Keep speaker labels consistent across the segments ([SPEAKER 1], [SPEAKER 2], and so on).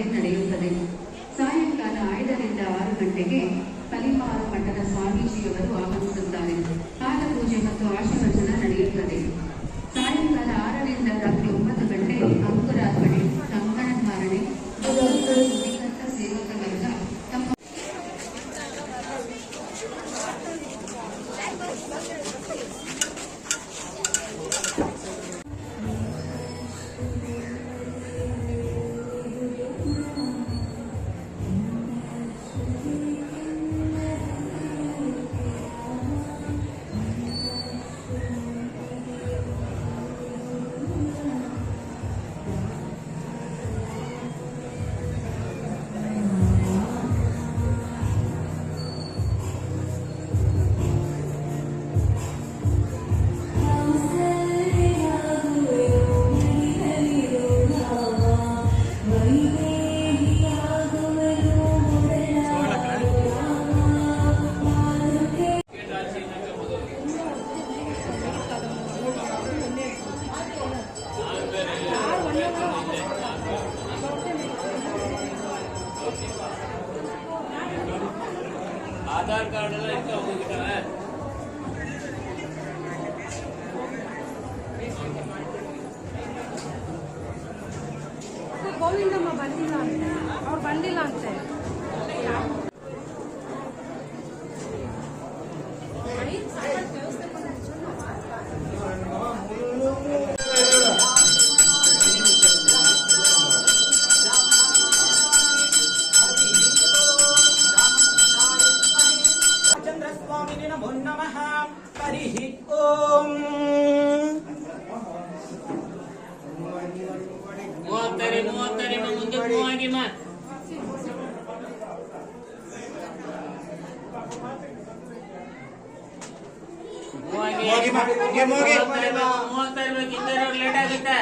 [SPEAKER 1] ಪೂಜೆ ನಡೆಯುತ್ತದೆ. ಸಾಯಂಕಾಲ ಐದರಿಂದ ಆರು ಗಂಟೆಗೆ ಕಲಿಮಾರು ಮಠದ ಸ್ವಾಮೀಜಿಯವರು ಆಗಮಿಸುತ್ತಾರೆ. ಪಾದ ಪೂಜೆ ಮತ್ತು ಆಶೀರ್ವಚನ ನಡೆಯುತ್ತದೆ.
[SPEAKER 2] ஆதார்
[SPEAKER 3] கார்டெல்லாம் இருக்கு அவங்க கிட்ட கோவிந்தம்மா பண்டிலாம்
[SPEAKER 4] அவர் பண்டிலாம் சார் ಹರಿ ಓಂ
[SPEAKER 2] ಮೂವತ್ತರಿ ಮೂವತ್ತರಿ ಮುಂದೆ ಮೂವಾಗಿ ಮಾ ಮೂವಾಗಿ ಮೂವತ್ತರಿ ಬೇಕು ಇದ್ದರೆ ಲೇಟ್ ಆಗುತ್ತೆ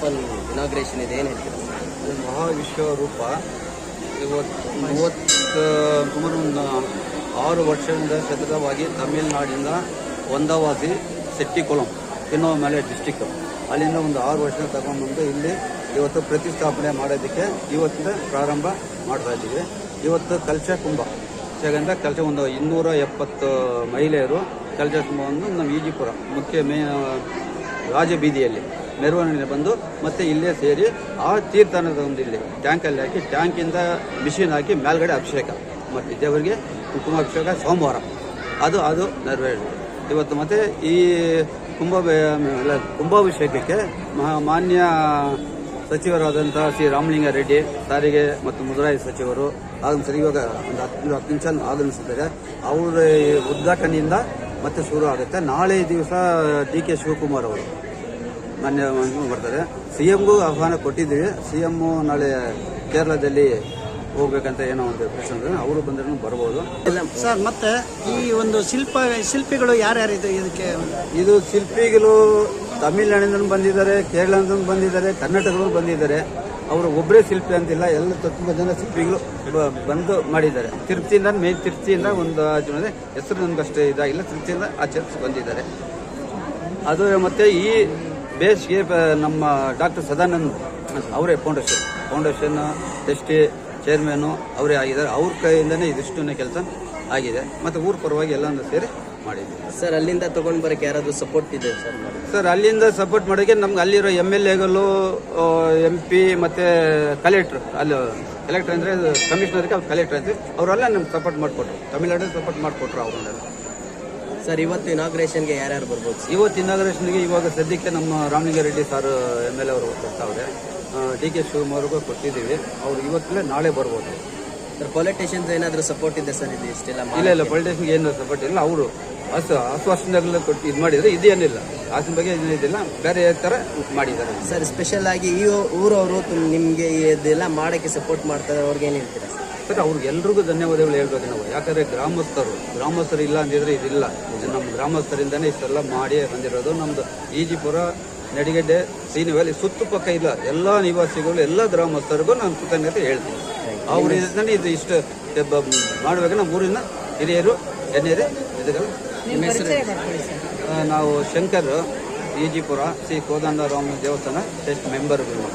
[SPEAKER 5] ಟೆಂಪಲ್ ಇನಾಗ್ರೇಷನ್ ಇದೆ, ಏನು ಹೇಳ್ತೀರಾ
[SPEAKER 6] ಇದು ಮಹಾವಿಶ್ವರೂಪ ಇವತ್ತು ಮೂವತ್ತು ಸುಮಾರು ಒಂದು ಆರು ವರ್ಷದಿಂದ ಸತತವಾಗಿ ತಮಿಳುನಾಡಿನ ಒಂದವಾಸಿ ಸೆಟ್ಟಿಕೊಳಂ ಮೇಲೆ ಡಿಸ್ಟಿಕ್ ಅಲ್ಲಿಂದ ಒಂದು ಆರು ವರ್ಷ ತಗೊಂಡ್ಬಂದು ಇಲ್ಲಿ ಇವತ್ತು ಪ್ರತಿಷ್ಠಾಪನೆ ಮಾಡೋದಕ್ಕೆ ಇವತ್ತಿಂದ ಪ್ರಾರಂಭ ಮಾಡ್ತಾ ಇದ್ದೀವಿ. ಇವತ್ತು ಕಲಶ ಕುಂಭ. ಸೇಗಂತ ಕಲಶ ಒಂದು ಇನ್ನೂರ ಎಪ್ಪತ್ತು ಮಹಿಳೆಯರು ಕಲಶ ಕುಂಭವನ್ನು ನಮ್ಮ ಈಜಿಪುರ ಮುಖ್ಯ ಮೇ, ರಾಜಬೀದಿಯಲ್ಲಿ ಮೆರವಣಿಗೆ ಬಂದು ಮತ್ತೆ ಇಲ್ಲೇ ಸೇರಿ ಆ ತೀರ್ಥಾನದ ಒಂದು ಇಲ್ಲಿ ಟ್ಯಾಂಕಲ್ಲಿ ಹಾಕಿ ಟ್ಯಾಂಕಿಂದ ಮಿಷಿನ್ ಹಾಕಿ ಮೇಲ್ಗಡೆ ಅಭಿಷೇಕ ಮತ್ತು ದೇವರಿಗೆ ಕುಂಕುಮಾಭಿಷೇಕ ಸೋಮವಾರ. ಅದು ಅದು ನೆರವೇರಿದೆ ಇವತ್ತು ಮತ್ತೆ ಈ ಕುಂಭ ಕುಂಭಾಭಿಷೇಕಕ್ಕೆ ಮಾನ್ಯ ಸಚಿವರಾದಂಥ ಶ್ರೀ ರಾಮಲಿಂಗ ರೆಡ್ಡಿ ಸಾರಿಗೆ ಮತ್ತು ಮುಜರಾಯಿ ಸಚಿವರು ಆಗಮಿಸಿದ್ದಾರೆ. ಇವಾಗ ಒಂದು ಹತ್ತು ಹತ್ತು ನಿಮಿಷ ಆಗಮಿಸಿದ್ದಾರೆ. ಅವರ ಉದ್ಘಾಟನೆಯಿಂದ ಮತ್ತೆ ಶುರು ಆಗುತ್ತೆ. ನಾಳೆ ದಿವಸ ಡಿ ಕೆ ಶಿವಕುಮಾರ್ ಅವರು. ಮಾನ್ಯ ಬರ್ತಾರೆ ಸಿ ಎಂಗೂ ಆಹ್ವಾನ ಕೊಟ್ಟಿದ್ದೀವಿ. ಸಿ ಎಮ್ಮು ನಾಳೆ ಕೇರಳದಲ್ಲಿ ಹೋಗ್ಬೇಕಂತ ಏನೋ ಒಂದು ಪ್ರಶ್ನೆ ಅವರು ಬಂದ್ರೂ ಬರ್ಬೋದು.
[SPEAKER 4] ಸರ್ ಮತ್ತೆ ಈ ಒಂದು ಶಿಲ್ಪ ಶಿಲ್ಪಿಗಳು ಯಾರ್ಯಾರಿದೆ ಇದಕ್ಕೆ?
[SPEAKER 6] ಇದು ಶಿಲ್ಪಿಗಳು ತಮಿಳ್ನಾಡಿನ ಬಂದಿದ್ದಾರೆ ಕೇರಳದಿಂದ ಬಂದಿದ್ದಾರೆ ಕರ್ನಾಟಕದವರು ಬಂದಿದ್ದಾರೆ. ಅವರು ಒಬ್ಬರೇ ಶಿಲ್ಪಿ ಅಂತಿಲ್ಲ. ಎಲ್ಲ ತುಂಬ ಜನ ಶಿಲ್ಪಿಗಳು ಬಂದು ಮಾಡಿದ್ದಾರೆ. ತಿರುಪ್ತಿಯಿಂದ ಮೇನ್ ತಿರುಪ್ತಿಯಿಂದ ಒಂದು ಜನ ಹೆಸರು ನಮ್ಗಷ್ಟೇ ಇದಾಗಿಲ್ಲ. ತಿರುಪ್ತಿಯಿಂದ ಆಚರಿಸಿ ಬಂದಿದ್ದಾರೆ. ಅದು ಮತ್ತೆ ಈ ಬೇಸ್ಗೆ ನಮ್ಮ ಡಾಕ್ಟರ್ ಸದಾನಂದ್ ಅವರೇ ಫೌಂಡೇಶನ್. ಫೌಂಡೇಶನ್ ಟ್ರಸ್ಟಿ ಚೇರ್ಮನು ಅವರೇ ಆಗಿದ್ದಾರೆ. ಅವ್ರ ಕೈಯಿಂದನೇ ಇದಿಷ್ಟೂ ಕೆಲಸ ಆಗಿದೆ. ಮತ್ತು ಊರ ಪರವಾಗಿ ಎಲ್ಲನೂ ಸೇರಿ ಮಾಡಿದ್ದೀವಿ.
[SPEAKER 5] ಸರ್ ಅಲ್ಲಿಂದ ತೊಗೊಂಡು ಬರೋಕ್ಕೆ ಯಾರಾದರೂ ಸಪೋರ್ಟ್ ಇದೆ ಸರ್
[SPEAKER 6] ಸರ್ ಅಲ್ಲಿಂದ ಸಪೋರ್ಟ್ ಮಾಡೋಕ್ಕೆ ನಮ್ಗೆ ಅಲ್ಲಿರೋ ಎಂ ಎಲ್ ಎಗಳು ಎಂ ಪಿ ಮತ್ತು ಕಲೆಕ್ಟ್ರು. ಅಲ್ಲಿ ಕಲೆಕ್ಟ್ರ್ ಅಂದರೆ ಕಮಿಷನರ್ಗೆ ಅವ್ರು ಕಲೆಕ್ಟ್ರ್ ಅಂತ ಅವರೆಲ್ಲ ನಮ್ಗೆ ಸಪೋರ್ಟ್ ಮಾಡಿಕೊಟ್ರು. ತಮಿಳ್ನಾಡಲ್ಲಿ ಸಪೋರ್ಟ್ ಮಾಡಿಕೊಟ್ರು ಅವ್ರನ್ನೆಲ್ಲ
[SPEAKER 5] ಸರ್ ಇವತ್ತು ಇನಾಗ್ರೇಷನ್ಗೆ ಯಾರ್ಯಾರು ಬರ್ಬೋದು? ಸರ್
[SPEAKER 6] ಇವತ್ತು ಇನಾಗ್ರೇಷನ್ಗೆ ಇವಾಗ ಸದ್ಯಕ್ಕೆ ನಮ್ಮ Ramalinga Reddy sir M L A ಅವರು ಬರ್ತಾವ್ರೆ. ಡಿ ಕೆ ಶಿವಕುಮಾರ್ಗೂ ಕೊಟ್ಟಿದ್ದೀವಿ. ಅವ್ರು ಇವತ್ತಲ್ಲೇ ನಾಳೆ ಬರ್ಬೋದು.
[SPEAKER 5] ಸರ್ ಪೊಲಿಟಿಷಿಯನ್ಸ್ ಏನಾದರೂ ಸಪೋರ್ಟ್ ಇದೆ ಸರ್ ಇದು ಇಷ್ಟೆಲ್ಲ
[SPEAKER 6] ಇಲ್ಲ ಇಲ್ಲ ಪೊಲಿಟಿಷನ್ಗೆ ಏನು ಸಪೋರ್ಟ್ ಇಲ್ಲ. ಅವರು ಹಸು ಆಶ್ವಾಸನೆಲ್ಲ ಕೊಟ್ಟು ಇದು ಮಾಡಿದರೆ ಇದೇನಿಲ್ಲ ಆಸಿನ ಬಗ್ಗೆ ಏನೂ ಇದಿಲ್ಲ. ಬೇರೆ ಥರ ಮಾಡಿದ್ದಾರೆ.
[SPEAKER 5] ಸರ್ ಸ್ಪೆಷಲ್ ಆಗಿ ಈ ಊರವರು ನಿಮಗೆ ಇದೆಲ್ಲ ಮಾಡೋಕ್ಕೆ ಸಪೋರ್ಟ್ ಮಾಡ್ತಾರೆ. ಅವ್ರಿಗೆ ಏನು ಹೇಳ್ತೀರಾ? ಸರ್
[SPEAKER 6] ಅವ್ರಿಗೆ ಎಲ್ರಿಗೂ ಧನ್ಯವಾದಗಳು ಹೇಳ್ಬೇಕು ನಾವು. ಯಾಕಂದರೆ ಗ್ರಾಮಸ್ಥರು ಗ್ರಾಮಸ್ಥರು ಇಲ್ಲ ಅಂದಿದ್ರೆ ಇದಿಲ್ಲ. ನಮ್ಮ ಗ್ರಾಮಸ್ಥರಿಂದನೇ ಇಷ್ಟೆಲ್ಲ ಮಾಡಿ ಬಂದಿರೋದು ನಮ್ಮದು ಈಜಿಪುರ ನಡಿಗೆಡ್ಡೆ ಸೀನಿವಲ್ಲಿ ಸುತ್ತು ಪಕ್ಕ ಇಲ್ಲ. ಎಲ್ಲ ನಿವಾಸಿಗಳು ಎಲ್ಲ ಗ್ರಾಮಸ್ಥರಿಗೂ ನಾನು ಕೃತಜ್ಞತೆ ಹೇಳ್ತೀನಿ. ಅವರಿಂದ ಇದು ಇಷ್ಟು ಮಾಡ್ಬೇಕು ನಮ್ಮ ಊರಿನ ಹಿರಿಯರು ಗಣ್ಯರು ಇದಕ್ಕೆಲ್ಲ ನಿಮ್ಮ ಹೆಸರು ನಾವು ಶಂಕರ್ ಈಜಿಪುರ ಶ್ರೀ ಕೋದಂಡರಾಮ ದೇವಸ್ಥಾನ ಟೆಸ್ಟ್ ಮೆಂಬರ್ಗಳು.